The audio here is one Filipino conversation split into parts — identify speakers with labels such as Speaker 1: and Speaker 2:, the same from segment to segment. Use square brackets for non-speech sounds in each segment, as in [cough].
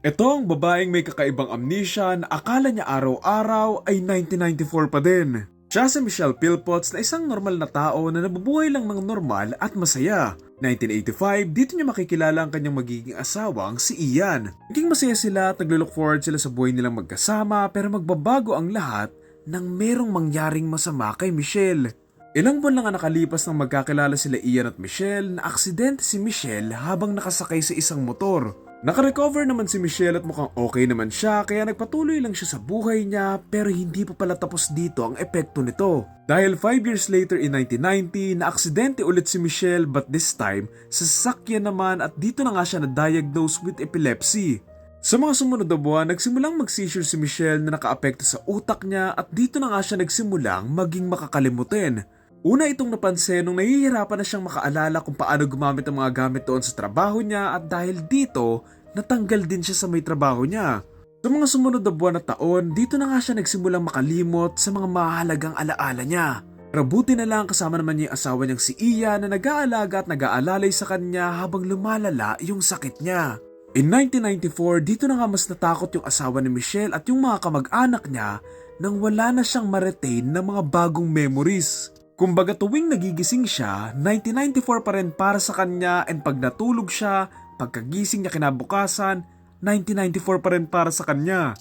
Speaker 1: Ito ang babaeng may kakaibang amnesia na akala niya araw-araw ay 1994 pa din. Siya si Michelle Philpotts na isang normal na tao na nabubuhay lang ng normal at masaya. 1985, dito niya makikilala ang kanyang magiging asawang si Ian. Naging masaya sila at naglo-look forward sila sa buhay nilang magkasama pero magbabago ang lahat nang merong mangyaring masama kay Michelle. Ilang buwan lang ang nakalipas nang magkakilala sila Ian at Michelle na aksidente si Michelle habang nakasakay sa isang motor. Nakarecover naman si Michelle at mukhang okay naman siya kaya nagpatuloy lang siya sa buhay niya pero hindi pa pala tapos dito ang epekto nito. Dahil 5 years later in 1990, na-aksidente ulit si Michelle but this time, sa sasakyan naman at dito na nga siya na-diagnose with epilepsy. Sa mga sumunod na buwan, nagsimulang mag-seizure si Michelle na nakaapekto sa utak niya at dito na nga siya nagsimulang maging makakalimutin. Una itong napansin nung nahihirapan na siyang makaalala kung paano gumamit ang mga gamit doon sa trabaho niya at dahil dito, natanggal din siya sa may trabaho niya. Sa mga sumunod na buwan at taon, dito na nga siya nagsimulang makalimot sa mga mahalagang alaala niya. Pero buti na lang kasama naman niya yung asawa niyang si Iya na nag-aalaga at nag-aalalay sa kanya habang lumalala yung sakit niya. In 1994, dito na nga mas natakot yung asawa ni Michelle at yung mga kamag-anak niya nang wala na siyang ma-retain ng mga bagong memories. Kumbaga tuwing nagigising siya, 1994 pa rin para sa kanya and pag natulog siya, pagkagising niya kinabukasan, 1994 pa rin para sa kanya.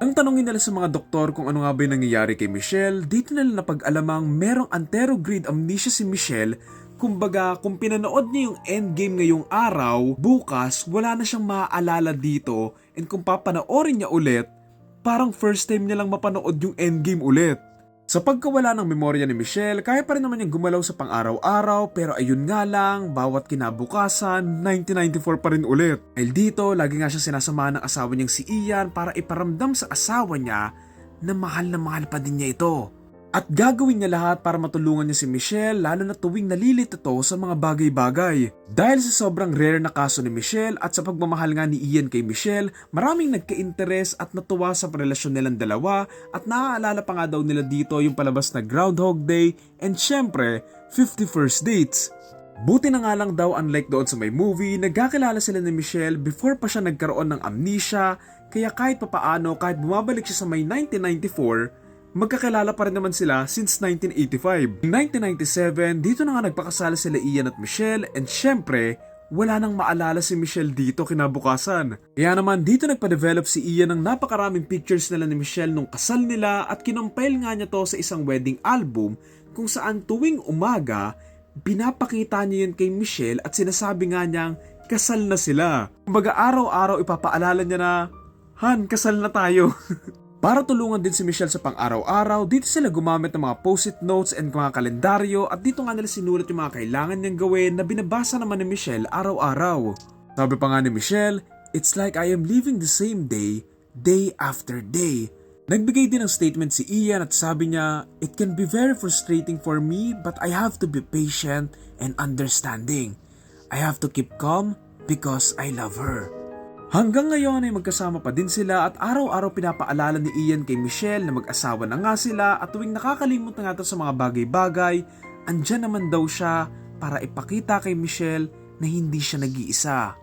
Speaker 1: Ang tanongin nila sa mga doktor kung ano nga ba yung nangyayari kay Michelle, dito nila napag-alamang merong anterograde amnesia si Michelle Kumbaga, kung pinanood niya yung endgame ngayong araw, bukas, wala na siyang maaalala dito and kung papanoorin niya ulit, parang first time niya lang mapanood yung endgame ulit. Sa pagkawala ng memorya ni Michelle, kaya pa rin naman niyang gumalaw sa pang-araw-araw pero ayun nga lang, bawat kinabukasan, 1994 pa rin ulit. Dahil dito, lagi nga siya sinasamahan ng asawa niyang si Ian para iparamdam sa asawa niya na mahal na mahal pa din niya ito. At gagawin niya lahat para matulungan niya si Michelle lalo na tuwing nalilito to sa mga bagay-bagay. Dahil sa sobrang rare na kaso ni Michelle at sa pagmamahal nga ni Ian kay Michelle, maraming nagka-interes at natuwa sa relasyon nilang dalawa at naaalala pa nga daw nila dito yung palabas na Groundhog Day and syempre, 51st Dates. Buti na nga lang daw unlike doon sa may movie, nagkakilala sila ni Michelle before pa siya nagkaroon ng amnesia, kaya kahit papaano kahit bumabalik siya sa may 1994, Magkakilala pa rin naman sila since 1985. In 1997, dito na nga nagpakasala sila Ian at Michelle and syempre, wala nang maalala si Michelle dito kinabukasan. Kaya naman dito nagpa-develop si Ian ng napakaraming pictures nila ni Michelle nung kasal nila at kinompile nga niya to sa isang wedding album kung saan tuwing umaga, pinapakita niya yun kay Michelle at sinasabi nga niyang kasal na sila. Kumbaga araw-araw ipapaalala niya na, Han, kasal na tayo. [laughs] Para tulungan din si Michelle sa pang-araw-araw, dito sila gumamit ng mga post-it notes and mga kalendaryo at dito nga nila sinulat yung mga kailangan niyang gawin na binabasa naman ni Michelle araw-araw. Sabi pa nga ni Michelle, It's like I am living the same day, day after day. Nagbigay din ng statement si Ian at sabi niya, It can be very frustrating for me but I have to be patient and understanding. I have to keep calm because I love her. Hanggang ngayon ay magkasama pa din sila at araw-araw pinapaalala ni Ian kay Michelle na mag-asawa na nga sila at tuwing nakakalimot na nga sa mga bagay-bagay, andyan naman daw siya para ipakita kay Michelle na hindi siya nag-iisa.